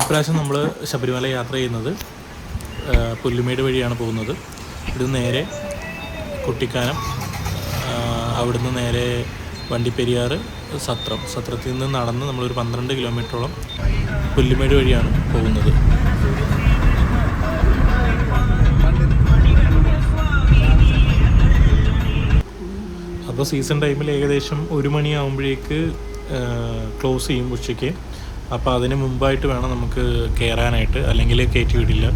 ഇപ്രാവശ്യം നമ്മൾ ശബരിമല യാത്ര ചെയ്യുന്നത് പുല്ലുമേട് വഴിയാണ് പോകുന്നത്. ഇവിടുന്ന് നേരെ കുട്ടിക്കാനം അവിടുന്ന് നേരെ വണ്ടിപ്പെരിയാർ സത്രം. സത്രത്തിൽ നിന്ന് നടന്ന് നമ്മളൊരു പന്ത്രണ്ട് കിലോമീറ്ററോളം പുല്ലുമേട് വഴിയാണ് പോകുന്നത്. അപ്പോൾ സീസൺ ടൈമിൽ ഏകദേശം ഒരു മണിയാകുമ്പോഴേക്ക് ക്ലോസ് ചെയ്യും ഉച്ചയ്ക്ക്. അപ്പോൾ അതിന് മുമ്പായിട്ട് വേണം നമുക്ക് കയറാനായിട്ട് അല്ലെങ്കിൽ കയറ്റി വിടില്ല.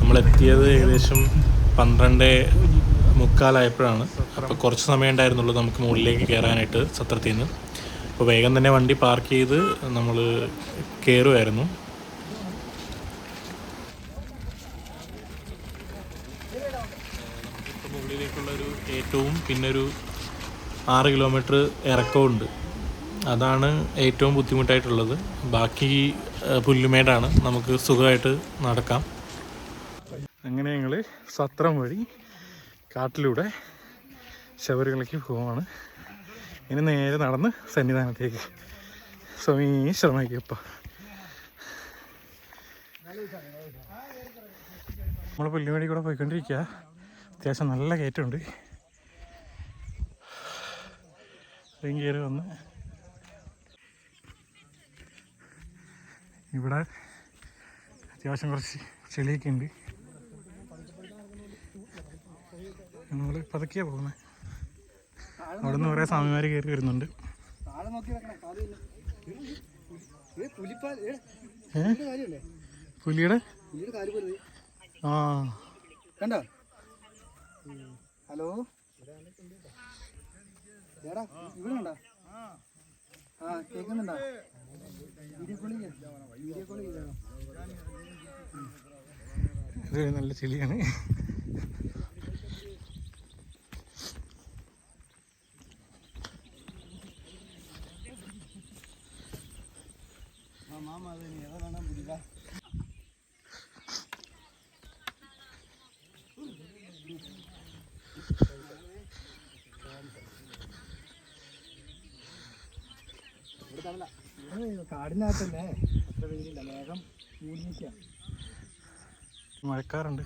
നമ്മൾ എത്തിയത് ഏകദേശം പന്ത്രണ്ട് മുക്കാലായപ്പോഴാണ്. അപ്പോൾ കുറച്ച് സമയം ഉണ്ടായിരുന്നുള്ളൂ നമുക്ക് മുകളിലേക്ക് കയറാനായിട്ട് സത്രത്തിൽ നിന്ന് അപ്പോൾ വേഗം തന്നെ വണ്ടി പാർക്ക് ചെയ്ത് നമ്മൾ കയറുമായിരുന്നു മുകളിലേക്കുള്ള ഒരു ഏറ്റവും പിന്നൊരു ആറ് കിലോമീറ്റർ ഇറക്കമുണ്ട് അതാണ് ഏറ്റവും ബുദ്ധിമുട്ടായിട്ടുള്ളത്. ബാക്കി പുല്ലുമേടാണ്. നമുക്ക് സുഖമായിട്ട് നടക്കാം. അങ്ങനെ ഞങ്ങൾ സത്രം വഴി കാട്ടിലൂടെ ശബരിമലയ്ക്ക് പോവാണ്. ഇനി നേരെ നടന്ന് സന്നിധാനത്തേക്ക്. സ്വാമി ശ്രമിക്കപ്പ നമ്മൾ പുല്ലുമേടി കൂടെ പോയിക്കൊണ്ടിരിക്കുക അത്യാവശ്യം നല്ല കയറ്റമുണ്ട്. കയറി വന്ന് ഇവിടെ അത്യാവശ്യം കുറച്ച് ചെളിയൊക്കെ ഉണ്ട്. നമ്മൾ പതുക്കിയാ പോകുന്നത് അവിടെ നിന്ന് കുറേ സ്വാമിമാർ കയറി വരുന്നുണ്ട് പുലിയുടെ ആ. കണ്ടോ? ഹലോ? ഇവിടെ ഉണ്ടോ ആ കേൾക്കുന്നുണ്ടോ ചെയ്തോ നല്ല ചെളിയാണ്. മാമ അത് നീ ഏതാ വേണം തന്നെ അത്ര വെയിലില്ല മേഘം മൂടി മഴക്കാറുണ്ട്.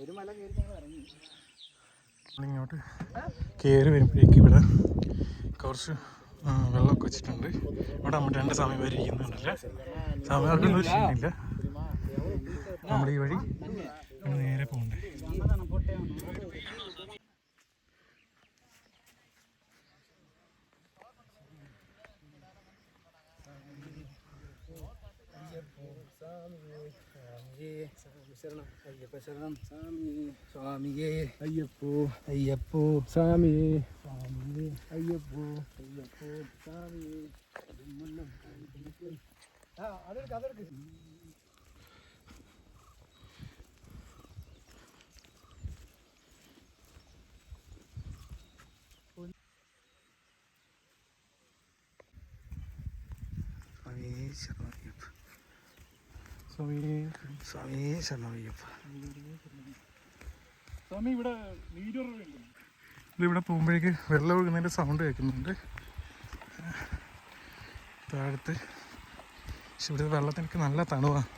ഒരു മല കയറി ഇറങ്ങി. ഇങ്ങോട്ട് കയറി വരുമ്പോഴേക്ക് ഇവിടെ കുറച്ച് വെള്ളമൊക്കെ വെച്ചിട്ടുണ്ട്. ഇവിടെ നമ്മുടെ രണ്ട് സ്വാമിമാർ ഇരിക്കുന്നുണ്ടല്ലേ സമയം ഒരു ക്ഷീണമില്ല നമ്മൾ ഈ വഴി നേരെ പോകണ്ടേ? ശരണം അയ്യപ്പ ശരണം സ്വാമിയേ സ്വാമിയേ അയ്യപ്പോ അയ്യപ്പോ സ്വാമിയേ സ്വാമിയേ അയ്യപ്പോ അയ്യപ്പോ സ്വാമിയേ ആ അതെടുക്ക് അതെടുക്ക് സ്വാമിയേ ശരണയ്യപ്പ സ്വാമി സ്വാമിയേ ശരണയ്യപ്പ സ്വാമി ഇവിടെ ഇതിവിടെ പോകുമ്പോഴേക്ക് വെള്ളം ഒഴുകുന്നതിന്റെ സൗണ്ട് കേൾക്കുന്നുണ്ട്. താഴത്ത് പക്ഷെ ഇവിടെ വെള്ളത്തിനൊക്കെ നല്ല തണുവാണ്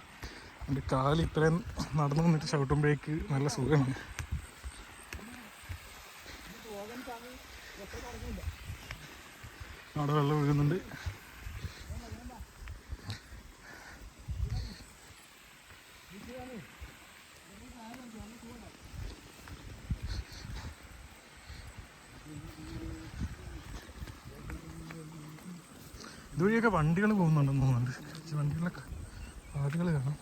എന്റെ കാൽ ഇത്രയും നടന്നു നിന്നിട്ട് ചവിട്ടുമ്പോഴേക്ക് നല്ല സുഖമാണ്. അവിടെ വെള്ളം ഒഴുകുന്നുണ്ട്. ഇതുവഴിയൊക്കെ വണ്ടികൾ പോകുന്നുണ്ടെന്ന് തോന്നുന്നുണ്ട്. ഈ വണ്ടികളൊക്കെ ആളുകൾ കാണാം.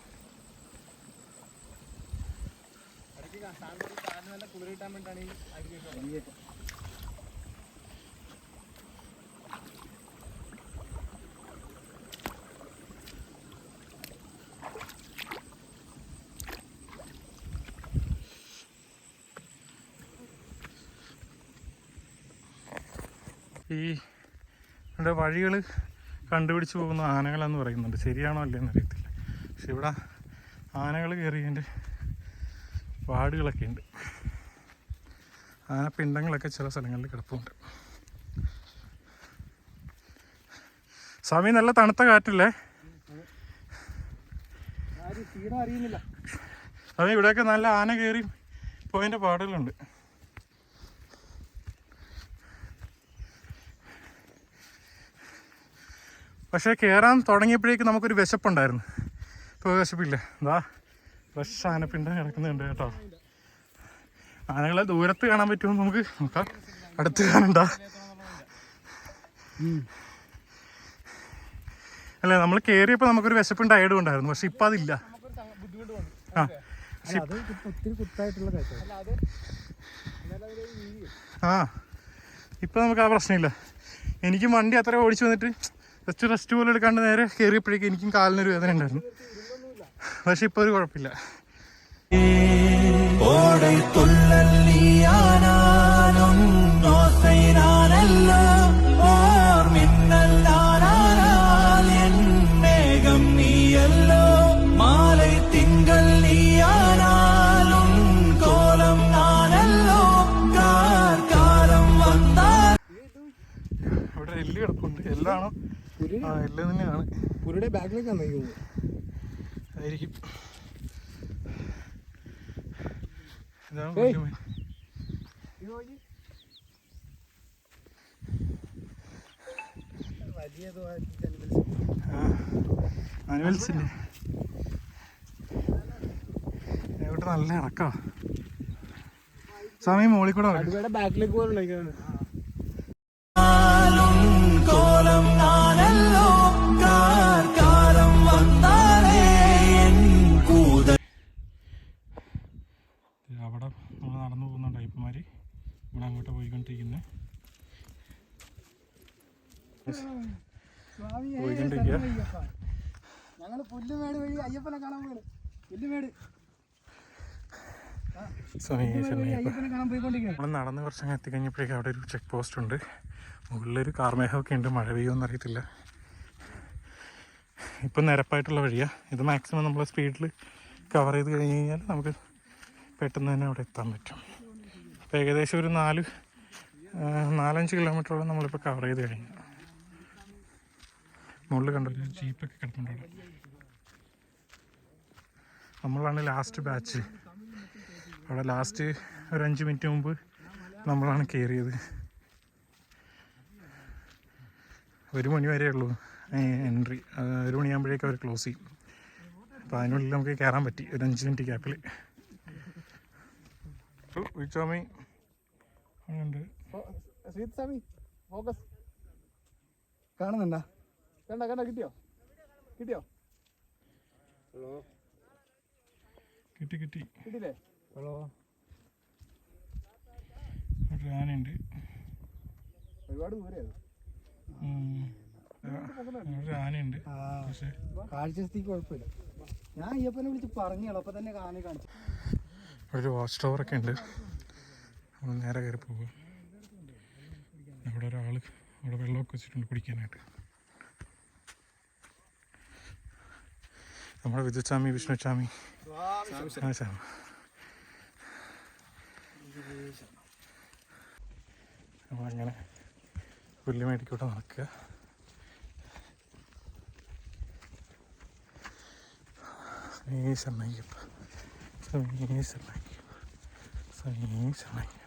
ഈ ഇവിടെ വഴികൾ കണ്ടുപിടിച്ച് പോകുന്ന ആനകളെന്ന് പറയുന്നുണ്ട്. ശരിയാണോ അല്ലേന്ന് അറിയത്തില്ല. പക്ഷെ ഇവിടെ ആനകൾ കയറിയതിന്റെ വാടുകളൊക്കെ ഉണ്ട് ആനപ്പിണ്ടങ്ങളൊക്കെ ചില സ്ഥലങ്ങളിൽ കിടപ്പുണ്ട്. സ്വാമി നല്ല തണുത്ത കാറ്റല്ലേ? അതെ ഇവിടെയൊക്കെ നല്ല ആന കയറി പോയതിന്റെ പാടുകളുണ്ട്. പക്ഷേ കയറാൻ തുടങ്ങിയപ്പോഴേക്ക് നമുക്കൊരു വിശപ്പുണ്ടായിരുന്നു. ഇപ്പോൾ വിശപ്പില്ല? എന്താ ഫ്രഷ് ആനപ്പിണ്ട കിടക്കുന്നുണ്ട് കേട്ടോ. ആനകളെ ദൂരത്ത് കാണാൻ പറ്റുമോ നമുക്ക് നോക്കാം. അടുത്ത് കാണണ്ട. അല്ല നമ്മൾ കയറിയപ്പോൾ നമുക്കൊരു വിശപ്പുണ്ടായതും ഉണ്ടായിരുന്നു പക്ഷെ ഇപ്പം അതില്ല. ആ ആ ഇപ്പം നമുക്ക് ആ പ്രശ്നമില്ല. എനിക്കും വണ്ടി അത്ര ഓടിച്ചു വന്നിട്ട് ജസ്റ്റ് റെസ്റ്റ് പോലും എടുക്കാണ്ട് നേരെ കയറിയപ്പോഴേക്കും എനിക്കും കാലിനൊരു വേദന ഉണ്ടായിരുന്നു. പക്ഷെ ഇപ്പോൾ ഒരു കുഴപ്പമില്ല. ഓടൈ തുള്ളൽ വലിയതോ ആ. അനിമൽസിന്റെ ഇവിടെ നല്ല ഇറക്കാ. സമയം മോളിൽ കൂടെ നടക്കും. അടുവയുടെ ബാക്കിലേക്ക് പോലുണ്ടായിക്കാണ് പോയിക്കൊണ്ടിരിക്കുന്നത് പോയിക്കൊണ്ടിരിക്കുക ഞങ്ങൾ പുല്ലുമേട് വഴി അയ്യപ്പനെ കാണാൻ പോയത്. പുല്ലുമേട്. നമ്മൾ നടന്ന് കുറച്ചങ്ങ് എത്തിക്കഴിഞ്ഞപ്പോഴേക്കും അവിടെ ഒരു ചെക്ക് പോസ്റ്റ് ഉണ്ട്. മുകളിലൊരു കാർമേഹമൊക്കെ ഉണ്ട്. മഴ പെയ്യുമെന്ന് അറിയത്തില്ല ഇപ്പം നിരപ്പായിട്ടുള്ള വഴിയാ. ഇത് മാക്സിമം നമ്മൾ സ്പീഡിൽ കവർ ചെയ്ത് കഴിഞ്ഞ് കഴിഞ്ഞാൽ നമുക്ക് പെട്ടെന്ന് തന്നെ അവിടെ എത്താൻ പറ്റും. ഏകദേശം ഒരു നാല് നാലഞ്ച് കിലോമീറ്ററോളം നമ്മളിപ്പോൾ കവർ ചെയ്ത് കഴിഞ്ഞു. മുകളിൽ കണ്ടല്ലോ ജീപ്പൊക്കെ കിടക്കുന്നുണ്ട് നമ്മളാണ് ലാസ്റ്റ് ബാച്ച് അവിടെ ലാസ്റ്റ് ഒരു അഞ്ച് മിനിറ്റ് മുമ്പ് നമ്മളാണ് കയറിയത് ഒരു മണി വരെ ഉള്ളൂ എൻട്രി ഒരു മണിയാകുമ്പോഴേക്കും അവർ ക്ലോസ് ചെയ്യും. അപ്പോൾ അതിനുള്ളിൽ നമുക്ക് കയറാൻ പറ്റി ഒരു അഞ്ച് മിനിറ്റ് ഗ്യാപ്പിൽ ഉച്ചോമി ഉണ്ട് ശ്രീത് സ്വാമി ഫോക്കസ്. കാണുന്നുണ്ടാ? കണ്ട കണ്ട കിട്ടിയോ? കിട്ടിയോ? കിട്ടി കിട്ടി. കിട്ടിയില്ലേ? ഹലോ. ഒരു ആനയുണ്ട്. ഒരുപാട് ദൂരെ അത് ഉം. ഒരു ആനയുണ്ട്. ആ പക്ഷേ കാഴ്ചസ്ഥിക്ക് കുഴപ്പമില്ല. ഞാൻ അയ്യപ്പനെ വിളിച്ച് പറഞ്ഞോളൂ അപ്പൊ തന്നെ കാണി കാണിച്ചു ഒരു വാച്ച് ഒക്കെ ഉണ്ട്. നമ്മൾ നേരെ കയറി പോവുക. അവിടെ ഒരാൾ അവിടെ വെള്ളമൊക്കെ വെച്ചിട്ടുണ്ട് കുടിക്കാനായിട്ട്. നമ്മുടെ വിജയസ്വാമി വിഷ്ണുസ്വാമി. ആ ശ്യാമ. പുല്ല് മേടിക്കൂടെ നടക്കുക. സമീശമയ്യപ്പ സമീശമയ്യപ്പ സമീശമയ്യപ്പ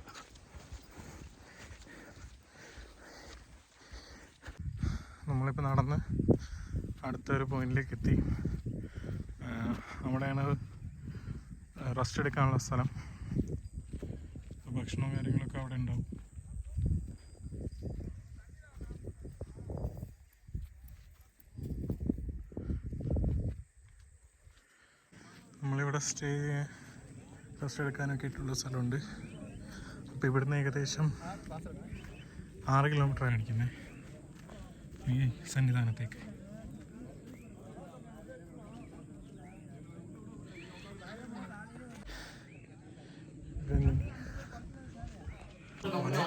നമ്മളിപ്പോൾ നടന്ന് അടുത്തൊരു പോയിന്റിലേക്ക് എത്തി. അവിടെയാണ് റെസ്റ്റ് എടുക്കാനുള്ള സ്ഥലം. ഭക്ഷണവും കാര്യങ്ങളൊക്കെ അവിടെ ഉണ്ടാവും. നമ്മളിവിടെ സ്റ്റേ റെസ്റ്റ് എടുക്കാനൊക്കെ ആയിട്ടുള്ള സ്ഥലമുണ്ട്. അപ്പോൾ ഇവിടുന്ന് ഏകദേശം ആറ് കിലോമീറ്റർ കാണിക്കുന്നത് ഈ സന്നിധാനത്തേക്ക്.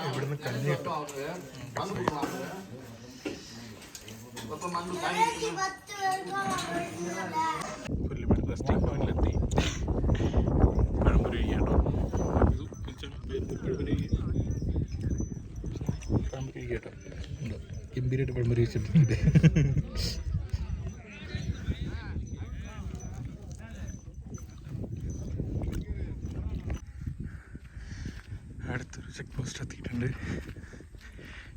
ഇവിടുന്ന് കഞ്ഞി കിട്ടും പുല്ലുമേട് റെസ്റ്റിംഗ് പോയിന്റിലെത്തി. പഴംപൊരി കേട്ടോ ഇത് പഴംപൊരി. കേട്ടോ. ഗംഭീരമായിട്ട് വെള്ളം പരീക്ഷിച്ചിട്ടുണ്ട് അടുത്തൊരു ചെക്ക് പോസ്റ്റ് എത്തിയിട്ടുണ്ട്.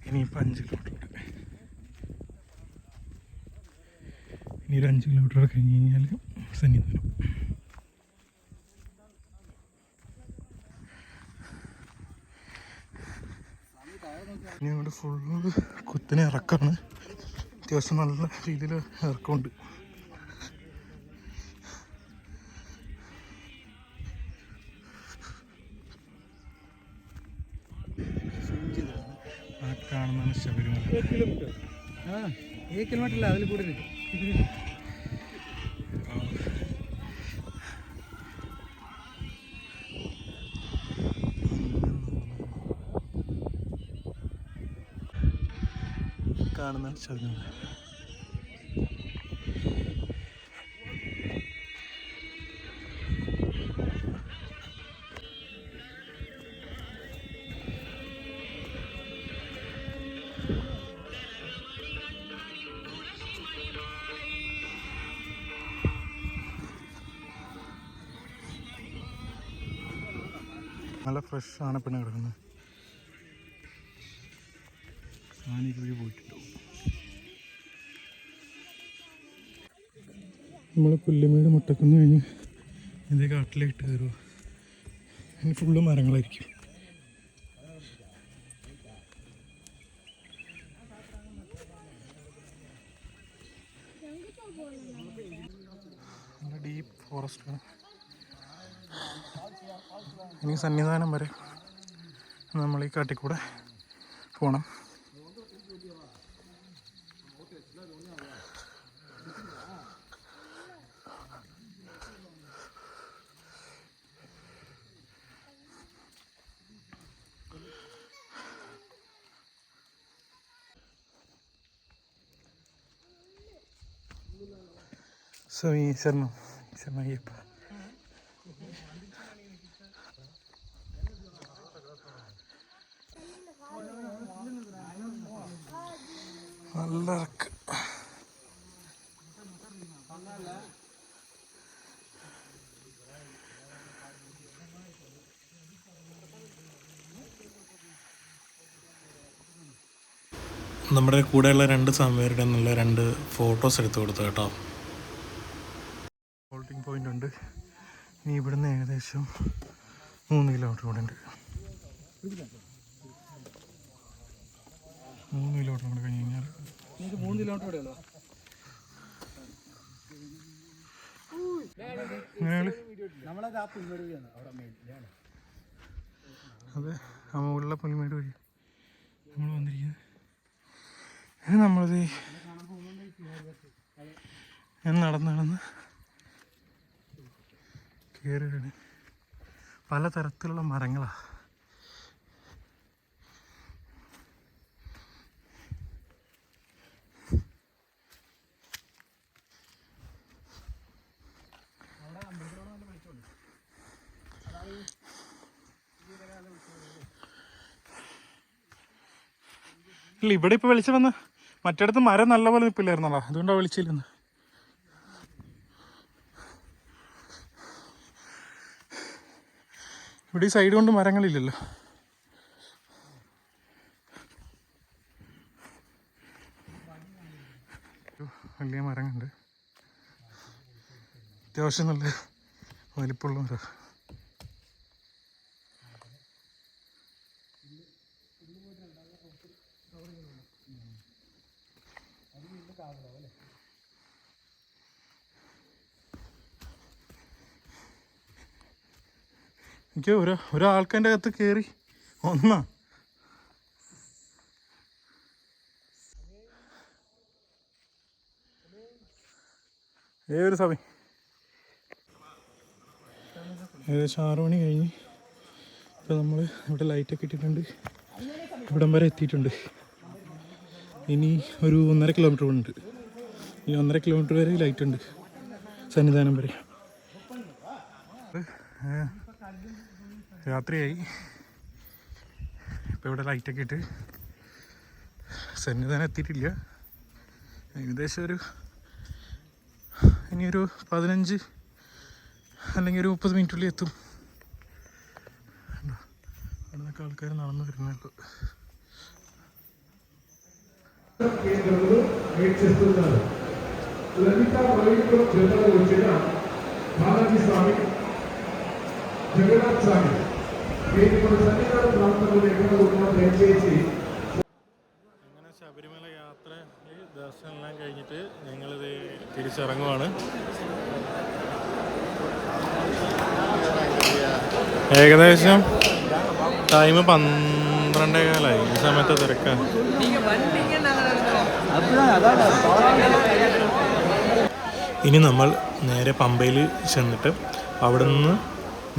ഇനിയിപ്പോൾ അഞ്ച് കിലോമീറ്റർ ഇനി ഒരു അഞ്ച് കിലോമീറ്റർ കഴിഞ്ഞ് കഴിഞ്ഞാൽ സന്നിധാനം ഇനി അവിടെ ഫുള്ള് കുത്തിനെ ഇറക്കാണ് അത്യാവശ്യം നല്ല രീതിയിൽ ഇറക്കമുണ്ട്. കാണുന്നതാണ് ശബരിമല. ആ ഏഴ് കിലോമീറ്റർ അതിൽ കൂടുതൽ കാണുന്നതാണ് ചോദിക്കുന്നത് നല്ല ഫ്രഷ് ആണ് പിന്നെ കിടക്കുന്നത്. ആനി വഴി പോയിട്ടുണ്ടാവും നമ്മൾ പുല്ലുമേട് മുട്ടക്കുന്ന് കഴിഞ്ഞ് ഇതേ കാട്ടിലേക്ക് കയറുക ഇനി ഫുള്ള് മരങ്ങളായിരിക്കും. ഡീപ്പ് ഫോറസ്റ്റാണ് ഇനി സന്നിധാനം വരെ നമ്മൾ ഈ കാട്ടിൽ കൂടെ പോകണം സ്വാമി ശരണം ശരണം അയ്യപ്പ നല്ല ഇറക്ക് നമ്മുടെ കൂടെയുള്ള രണ്ട് സമയരുടെ നല്ല രണ്ട് ഫോട്ടോസ് എടുത്തു കൊടുത്തു കേട്ടോ ഹോൾഡിംഗ് പോയിന്റ് ഉണ്ട് ഇനി ഇവിടുന്ന് ഏകദേശം മൂന്ന് കിലോമീറ്റർ കൂടെ ഉണ്ട്. മൂന്ന് കിലോമീറ്റർ കൂടെ കഴിഞ്ഞ് കഴിഞ്ഞാൽ മൂന്ന് കിലോമീറ്റർ കൂടെ അതെ ആ മുകളിലെ പുൽമേട് വഴി നമ്മൾ വന്നിരിക്കുന്നത്. ഇനി നമ്മളിത് ഞാൻ നടന്ന് നടന്ന് കയറുകയാണ് പലതരത്തിലുള്ള മരങ്ങളാണ് ഇല്ല ഇവിടെ ഇപ്പൊ വെളിച്ചം വന്ന് മറ്റിടത്ത് മരം നല്ലപോലെ നിപ്പില്ലായിരുന്നല്ലോ. അതുകൊണ്ടാണ് വിളിച്ചില്ലെന്ന് ഇവിടെ ഈ സൈഡ് കൊണ്ട് മരങ്ങളില്ലല്ലോ. വലിയ മരങ്ങളുണ്ട് അത്യാവശ്യം നല്ല വലിപ്പുള്ള മരം. എനിക്ക് ഒരു ഒരാൾക്കെന്റെ അകത്ത് കയറി ഒന്നാ. ഏതൊരു സമയം. ഏകദേശം ആറു മണി കഴിഞ്ഞ് ഇപ്പോൾ നമ്മൾ ഇവിടെ ലൈറ്റൊക്കെ ഇട്ടിട്ടുണ്ട്. ഇവിടം വരെ എത്തിയിട്ടുണ്ട്. ഇനി ഒരു ഒന്നര കിലോമീറ്റർ ഉണ്ട്. ഈ ഒന്നര കിലോമീറ്റർ വരെ ലൈറ്റ് ഉണ്ട്. സന്നിധാനം വരെ. ഏ, രാത്രിയായി ഇപ്പോൾ ഇവിടെ ലൈറ്റൊക്കെ ഇട്ട് സന്നിധാനം എത്തിയിട്ടില്ല ഏകദേശം ഒരു ഇനിയൊരു പതിനഞ്ച് അല്ലെങ്കിൽ ഒരു മുപ്പത് മിനിറ്റുള്ളിൽ എത്തും കണ്ടോ? ഇവിടുന്നൊക്കെ ആൾക്കാർ നടന്നു വരുന്നുണ്ട് కేంద్రంలో నేర్చేస్తున్నారు లలిత వైద్యం జతలో వచ్చిన బాలాజీ స్వామి జగన్నాథ్ స్వామి അങ്ങനെ ശബരിമല യാത്ര ദർശനമെല്ലാം കഴിഞ്ഞിട്ട് ഞങ്ങളിത് തിരിച്ചിറങ്ങുവാണ്. ഏകദേശം ടൈം പന്ത്രണ്ടേ കാലായി ഈ സമയത്ത് തിരക്കാണ് ഇനി നമ്മൾ നേരെ പമ്പയിൽ ചെന്നിട്ട് അവിടുന്ന്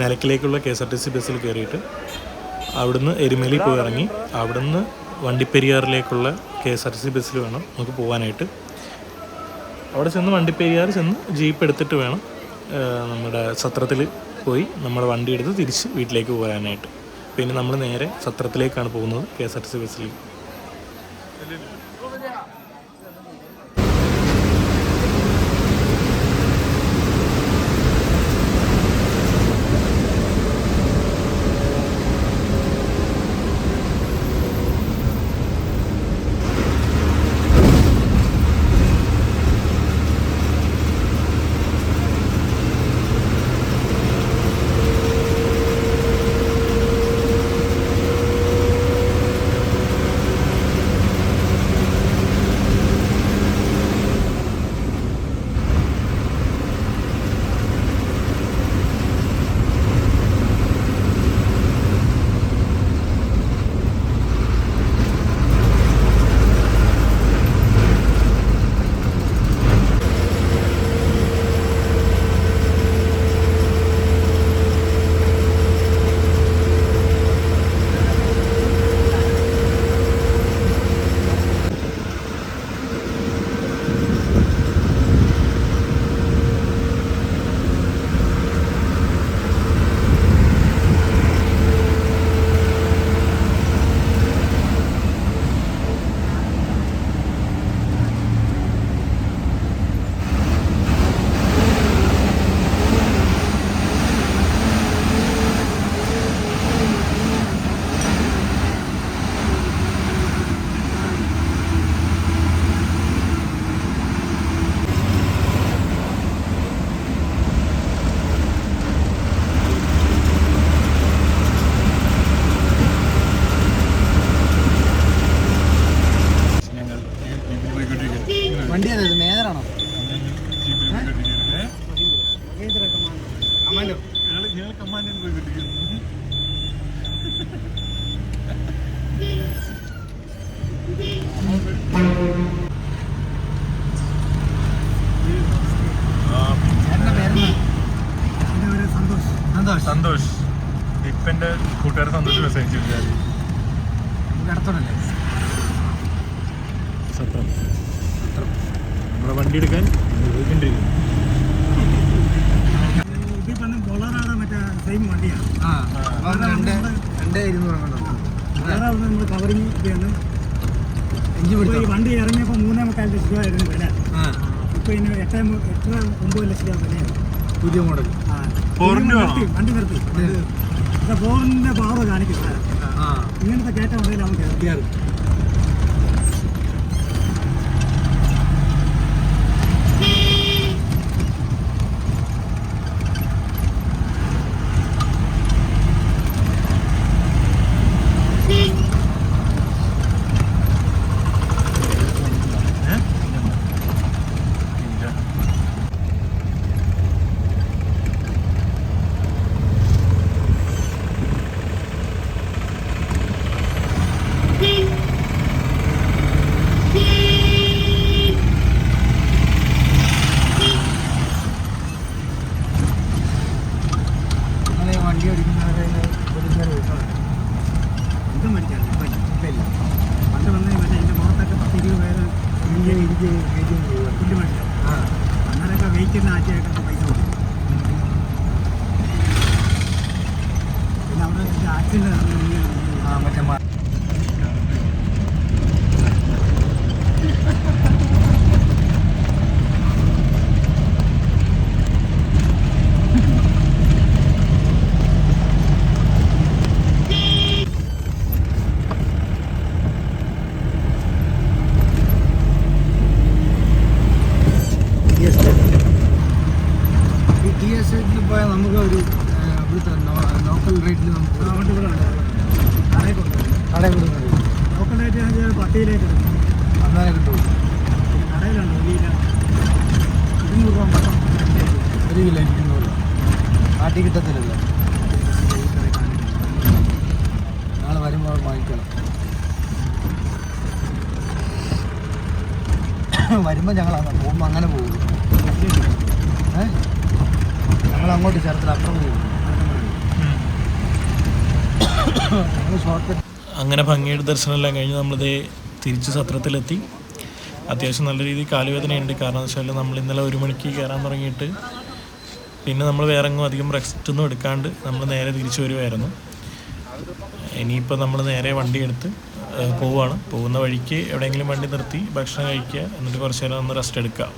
നിലയ്ക്കിലേക്കുള്ള K S R T C ബസ്സിൽ കയറിയിട്ട് അവിടുന്ന് എരുമേലി പോയി ഇറങ്ങി. അവിടുന്ന് വണ്ടിപ്പെരിയാറിലേക്കുള്ള K S R T C ബസ്സിൽ വേണം നമുക്ക് പോകാനായിട്ട് അവിടെ ചെന്ന് വണ്ടിപ്പെരിയാർ ചെന്ന് ജീപ്പ് എടുത്തിട്ട് വേണം നമ്മുടെ സത്രത്തിൽ പോയി നമ്മുടെ വണ്ടി എടുത്ത് തിരിച്ച് വീട്ടിലേക്ക് പോകാനായിട്ട്. പിന്നെ നമ്മൾ നേരെ സത്രത്തിലേക്കാണ് പോകുന്നത് K S R T C ബസ്സിൽ ഇപ്പോൾ ഈ വണ്ടി ഇറങ്ങിയപ്പോൾ മൂന്നേ മുക്കാൽ ലക്ഷം രൂപയായിരുന്നു വില. ഇപ്പോൾ ഇനി എട്ടേ എത്ര ഒമ്പത് ലക്ഷം രൂപ വിലയാണ് പുതിയ മോഡൽ? നിർത്തി, വണ്ടി നിർത്തി. ഇത് ഫോറിന്റെ പവർ കാണിക്കുന്നത്. ആ. ഇങ്ങനത്തെ കയറ്റം ഉണ്ടെങ്കിൽ നമുക്ക് കയറി വരുമ്പോൾ ഞങ്ങൾ പോകുമ്പോൾ അങ്ങനെ പോകും. ഞങ്ങൾ അങ്ങോട്ട് ചേർത്തില്ല അപ്പുറം പോകും. അങ്ങനെ ഭംഗിയുടെ ദർശനമെല്ലാം കഴിഞ്ഞ് നമ്മളിത് തിരിച്ച് സത്രത്തിലെത്തി. അത്യാവശ്യം നല്ല രീതിയിൽ കാലുവേദനയുണ്ട്. കാരണം എന്ന് വെച്ചാൽ നമ്മൾ ഇന്നലെ ഒരു മണിക്ക് കയറാൻ തുടങ്ങിയിട്ട് പിന്നെ നമ്മൾ വേറെ എങ്ങും അധികം റെസ്റ്റ് ഒന്നും എടുക്കാണ്ട് നമ്മൾ നേരെ തിരിച്ചു വരുമായിരുന്നു ഇനിയിപ്പോൾ നമ്മൾ നേരെ വണ്ടി എടുത്ത് പോവാണ് പോകുന്ന വഴിക്ക് എവിടെയെങ്കിലും വണ്ടി നിർത്തി ഭക്ഷണം കഴിക്കുക. എന്നിട്ട് കുറച്ച് നേരം ഒന്ന് റെസ്റ്റ് എടുക്കുക.